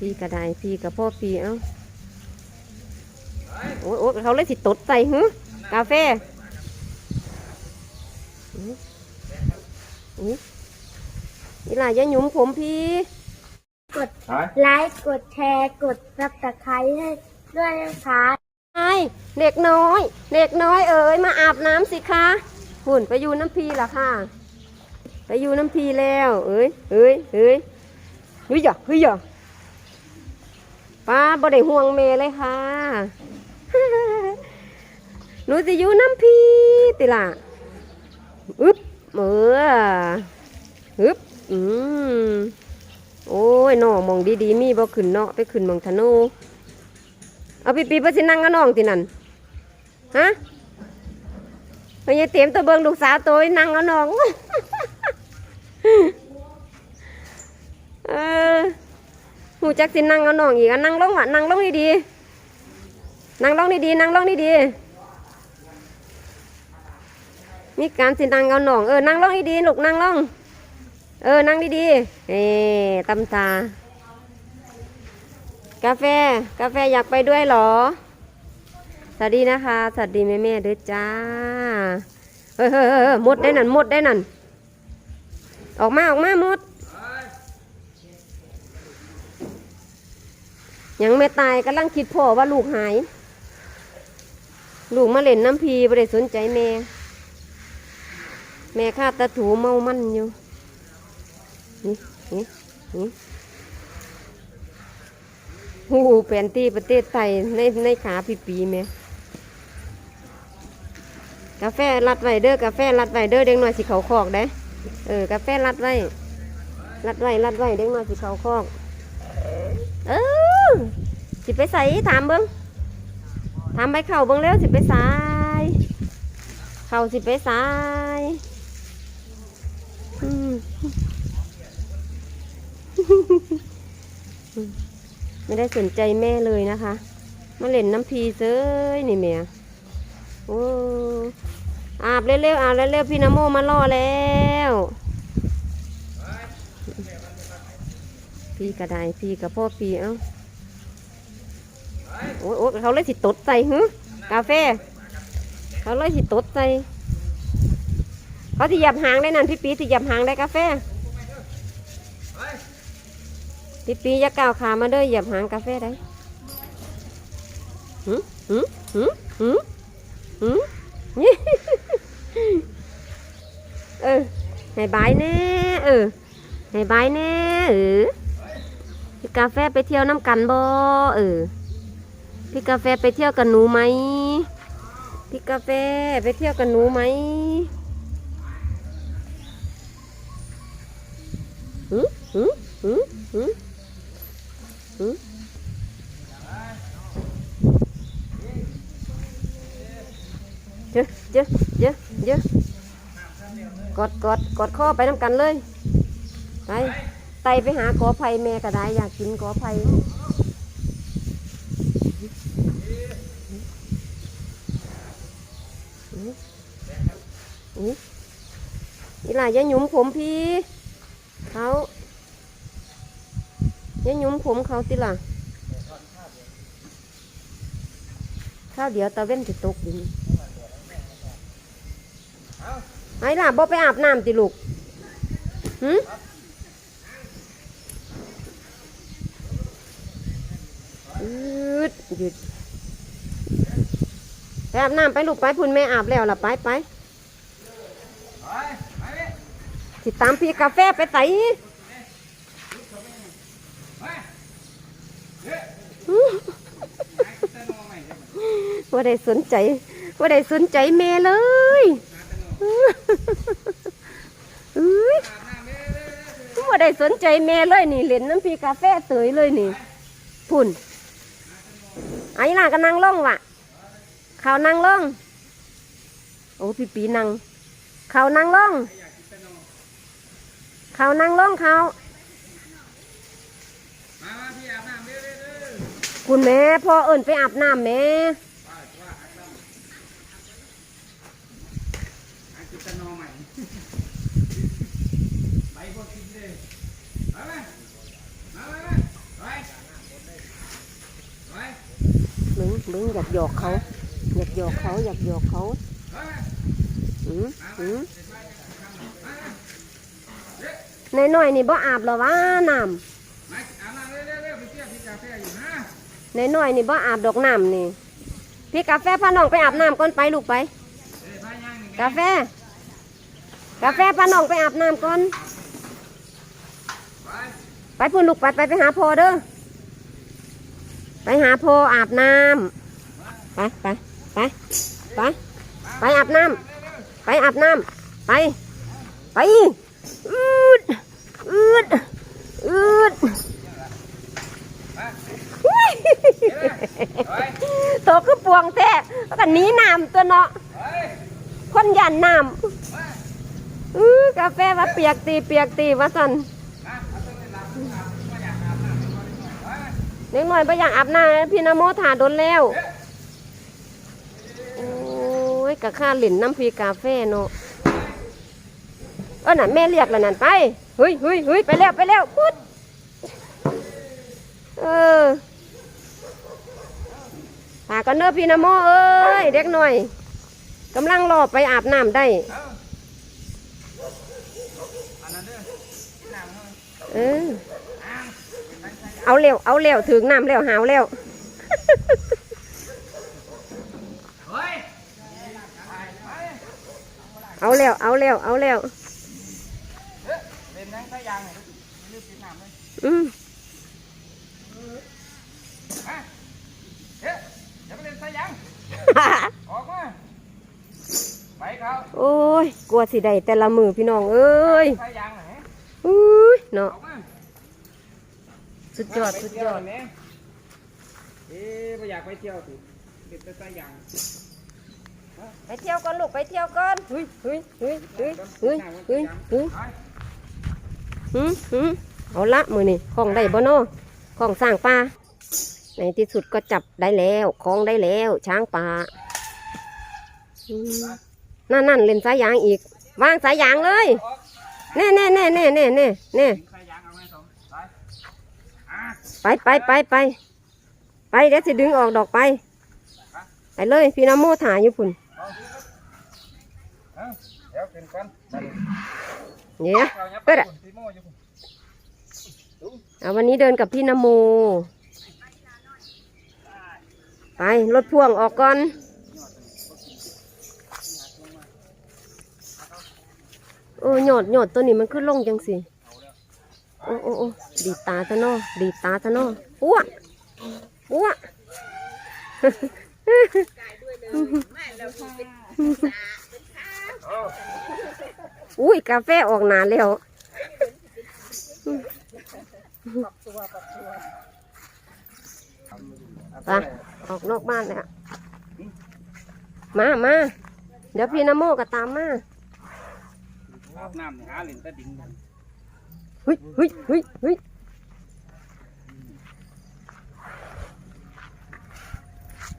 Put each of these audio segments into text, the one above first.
พี่กระไดพี่กับพ่อพี่เอ้าโอ้ยโอ้ยเขาเลยสิตดใส่หึกาแฟอื้ออื้อนี่ล่ะอยาหยุมผมพี่ กดไลค์กดแชร์กดซับสไครต์ให้ด้วยนะคะไอ้เด็กน้อย เด็กน้อยเอ๋ยมาอาบน้ำสิคะหุ่นไปอยู่น้ำพีล่ะค่ะ ไปอยู่น้ำพีแล้ว เอ้ยเอ้ยเอ้ยเฮ้ยอย่าเฮ้ยอย่า ป้าบ่ได้ห่วงเมเลยค่ะ หนูจะอยู่น้ำพีติล่ะอึ๊บเอออึ๊บอืมโอ้ยน้องมองดีๆ มีบ่ขึ้นเนาะไปขึ้นมองธนูเอาปีปีไปสินั่งกับน้องที่นั่นฮะไปยายเตรียมตัวเบิงลูกสาวตัวนั่งกับน้องเออ หูจักสินั่งกับน้องอีกอะนั่งลงอะนั่งลงดีๆนั่งลงดีๆนั่งลงดีๆมีการสินั่งกับน้องเออนั่งลงดีๆลูกนั่งลงเออนั่งดีๆเอ๊ตำตากาแฟกาแฟอยากไปด้วยเหรอ สวัสดีนะคะ สวัสดีแม่แม่ด้วยจ้าเฮ้ยเฮ้ยเฮ้ยเฮ้ยมดได้นั่นมดได้นั่น ออกมาออกมามด ยังไม่ตายกำลังคิดพ่อว่าลูกหาย ลูกมาเล่นน้ำพีไม่ได้สนใจแม่ แม่ข้าตาถูเมามันอยู่นี่นี่นี่หูแผนที่ประเทศไทยในในขาปีปีแม่กาแฟรัดไว้เด้อกาแฟรัดไว้เด้อเด็กน้อยสิเขาคอกได้เออกาแฟรัดไว้รัดไว้รัดไว้เด็กน้อยสิเขาคอก เออ สิไปใส่ถามเบิ้งถามไปเข่าเบิ้งแล้วสิไปใส่เข่าสิไปใส่ไม่ได้สนใจแม่เลยนะคะ มาเล่นน้ำพีเซ้ยนี่แม่โอ้อาบเร็วๆอาบเร็วๆพี่นโมมาล่อแล้วพี่กระไดพี่กับพ่อพี่เอ้า โอ้ยโอเขาเลยสิตดใส่หึกาแฟ เขาเลยสิตดใส่เขาที่หยับหางได้นั่นพี่ปีที่หยับหางได้กาแฟพี่ปีอย่าก้าวขามาเด้อเหยียบหางกาแฟได้หืมหืมหืมหืมหืมนี่เออให้บายแน่เออให้บายแน่เออกาแฟไปเที่ยวน้ำกันบ่เออ พี่กาแฟไปเที่ยวกับหนูไหมพี่กาแฟไปเที่ยวกับหนูไหมหืมหืมหืมหืมหืมเจ๊เจ๊เจ๊เจ๊กดกดกดข้อไปน้ำกันเลย ไปไตไปหากอไผ่แม่ก็ได้อยากกินกอไผ่อื้ออื้อ น่ะอยาหยุมผมพี่เขาอย่าหยุมผมเขาติล่ะข้าวเดี๋ยวตะเว้นจะตกดินไอ้ล่ะบ่ไปอาบน้ำติลูกหืมอืดหยุดไปอาบน้ำไปลูกไปพุ่นแม่อาบแล้วล่ะไปไป สิตามพี่กาแฟไปใส่ว่าได้สนใจว่าได้สนใจแม่เลยอุ้ยว่าได้สนใจแม่เลยนี่เล่นน้ำพีกาแฟเตยเลยนี่พุ่นไอ้ล่ะก็นั่งล่องว่ะเขานั่งล่อง โอ้พี่ปีนั่งเขานั่งล่อง เขานั่งล่องเขาคุณแม่พ่อเอิญไปอาบน้ำแม่มึงมึงอยากหยอกเขา อยากหยอกเขา อยากหยอกเขาอืมอืม ในหน่อยนี่บ่อาบหรอวะน้ำในหน่อยนี่บ่อาบดอกน้ำนี่ พี่กาแฟพาน้องไปอาบน้ำก่อนไปลูกไป กาแฟ กาแฟพาน้องไปอาบน้ำก่อน ไปพูนลูกไปไปไปหาพ่อเด้อ ไปหาพ่ออาบน้ำไปไปไปไปไปอาบน้ำไปอาบน้ำไปไปอื อืดอืดอุ๊ยโตคือปวงแท้แล้วก็หนีน้ำตัวเนาะคนยันน้ำอื้อกาแฟว่าเปียกตีเปียกตีว่าสันเด็กหน่อยไปอยากอาบน้ำพี่นโมถ่าโดนแล้ว โอ้ยกะค่าหลินน้ำพีกาแฟเนาะ เออน่ะแม่เรียกแล้วนั่นไปเฮ้ยเฮ้ยเฮ้ยไปแล้วไปแล้วพุดเออพากันเนอพี่นโมเอ้ยเด็กหน่อยกำลังรอไปอาบน้ำได้เออเอาเร็วเอาเร็วถึงน้ำเร็วหาวเร็วเอาเร็วเอาเร็วเอาเร็ว เป็นนังสายยางเนี่ยลืมปิดน้ำเลยอืมมาเฮ้ยอย่าไปเล่นสายยาง ออกมา ไปเขาโอ้ย กลัวสิได้แต่ละมือพี่น้องเอ้ยสายยางไหนอุ้ยเนาะ ออกมาสุดยอดสุดยอดเอ๊ะไม่อยากไปเที่ยวสิเด็ดแต่สายยางไปเที่ยวก่อนลูกไปเที่ยวก่อนเฮ้ยเฮ้ยเฮ้ยเฮ้ยเฮ้ยเฮ้ยเฮ้ยไป หืมหืมเอาละมือนี่ของได้บ่เนาะของสร้างปลาในที่สุดก็จับได้แล้วของได้แล้ว ช้างป่านั่นนั่นเล่นสายยางอีก วางสายยางเลยแน่แน่แน่แน่แน่แน่แน่เอาไว้สองไปอะไปไปไปไปไปเดี๋ยวสิดึงออกดอกไปไปเลยพี่น้ำโมถ่ายอยู่พุ่นเดี๋ยวขึ้นก่อน เนี่ยเอาเนี่ยไปเปิดอะเอาวันนี้เดินกับพี่นโม ไป รถพ่วงออกก่อน โอ้หยอดยอดตัวนี้มันขึ้นลงจังสิ โอ้โอ้โอ้ดีดตาตะเนอดีดตาตะเนออ้วอ้วเอา อุ้ยกาแฟออกหนาแล้วไปออกนอกบ้านเลยอะมามาเดี๋ยวพี่นโมก็ตามมาอาบน้ำเนี่ยหาเหรียญตะดิ่งกันเฮ้ยเฮ้ยเฮ้ยเฮ้ย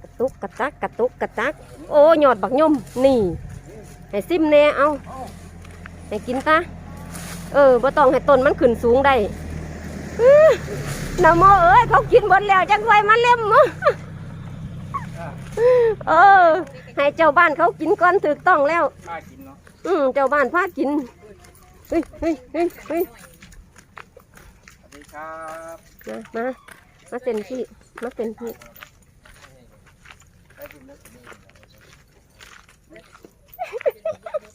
กระตุกกระตักกระตุกกระตัก โอ้ยอดบักยมนี่ ให้ซิมแน่เอา ให้กินตาเออบ่ต้องให้ต้นมันขึ้นสูงได้อื้อนะโมเอ้ยเขากินหมดแล้วจังไฟมาเล่มมั้งเออ ให้เจ้าบ้านเขากินก่อนถูกต้องแล้วกล้ากินเนาะอืมเจ้าบ้านพากินเฮ้ยเฮ้ยเฮ้ยเฮ้ยสวัสดีครับมามามาเซ็นพี่มาเซ็นพี่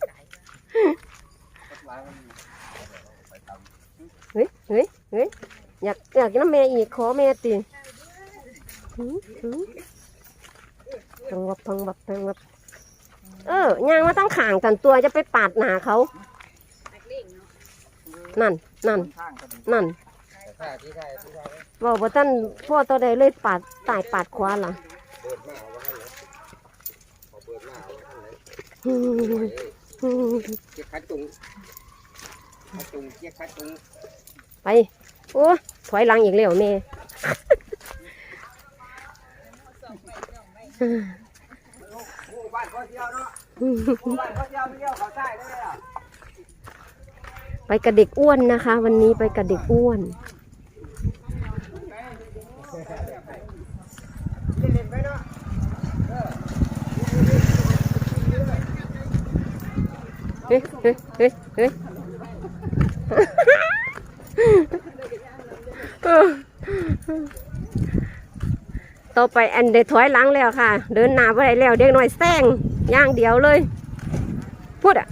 หลายวัน เฮ้ยเฮ้ยเฮ้ยอยากอยากกินน้ำแม่อีกขอแม่ตีหืมหืมพังวับพังวับพังวับเออย่างมาตั้งข่างกันตัวจะไปปาดหนาเขา นั่น นั่นข้างกันนั่นใช่ที่ใช่ที่ใช่บอกว่าท่านพ่อตัวใดเลยปาดตายปาดขวาล่ะเไปโอ้ถอยหลังอีกแล้วเขาวเมยวไปกับเด็กอ้วนนะคะ วันนี้ไปกับเด็กอ้วนเฮ้เฮ้ยเฮ้ยเฮ้ย ต่อไปอันเดถอยหลังแล้วค่ะ เดินหน้าไปได้แล้วเด็กน้อยแซงย่างเดียวเลย พูดอะ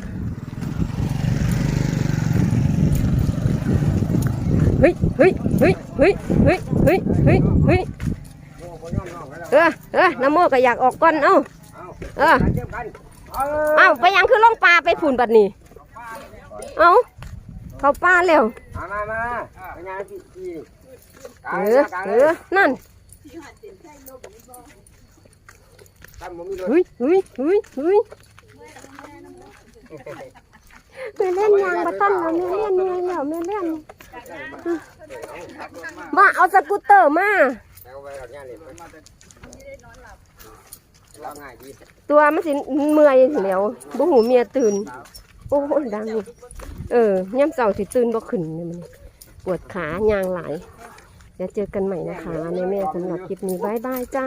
เฮ้ยเฮ้ยเฮ้ยเฮ้ยเฮ้ยเฮ้ยเฮ้ยเฮ้ยเออเออน้ำโมก็อยากออกก่อนเอ้าเออเอ้าไปยังคือล่องปลาไปผุนบัดนี้เอ้า เขาป้าแล้วมามามาไปงานพี่พี่เออเออนั่นตั้มผมมีรถเฮ้ยเฮ้ยเฮ้ยเฮ้ยแม่เล่นยางมาตั้งแล้วแม่เล่นเหนื่อยแล้วแม่เล่นมาเอาสกูตเตอร์มาแล้วไปกับงานเลยเราง่ายดีตัวมันสิเมื่อยแล้วบ่หูเมียตื่น โอ้ยดัง เออย่ำเสาสิตื่นบ่ขึ้นเนี่ยมันปวดขายางหลายเดี๋ยวเจอกันใหม่นะคะแม่แม่สำหรับคลิปนี้บายบายจ้า